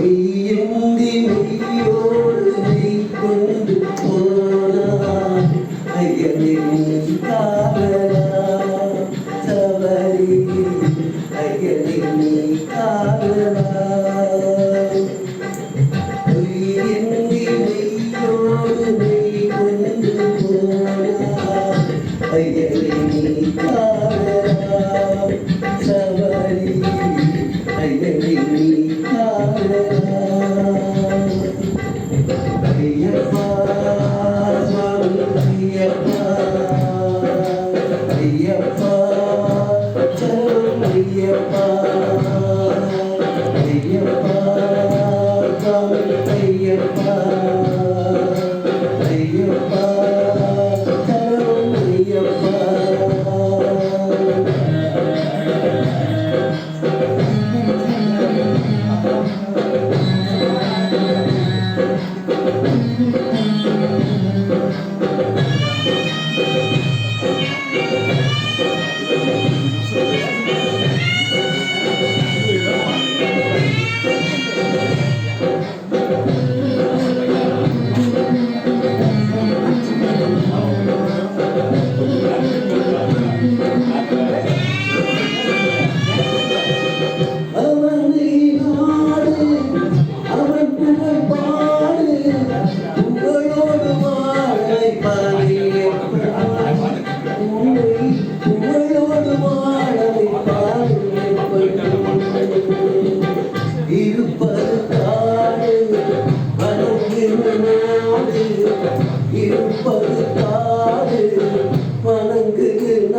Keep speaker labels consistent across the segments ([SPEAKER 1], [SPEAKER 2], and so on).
[SPEAKER 1] ഒരിയന്തി മുടിയോട് നീ കൊണ്ടു പോനാം അയ്യനെ കാവല തവരി അയ്യനെ കാവല ഒരിയന്തി മുടിയോട് നീ കൊണ്ടു പോനാം അയ്യനെ കാവല get இருப்பது காடு வணங்குகிற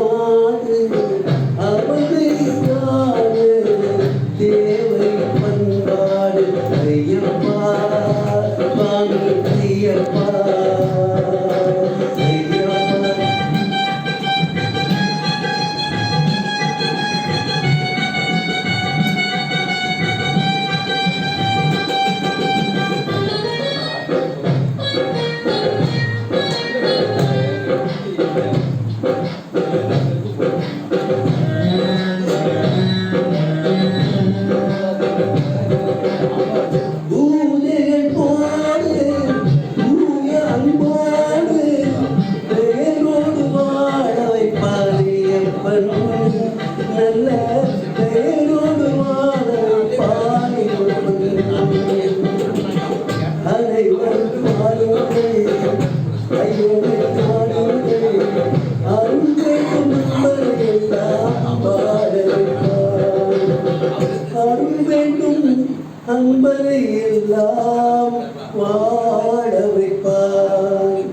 [SPEAKER 1] அன்பரை எல்லாம் வாழ வைப்பார்.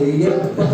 [SPEAKER 1] ஐயப்பா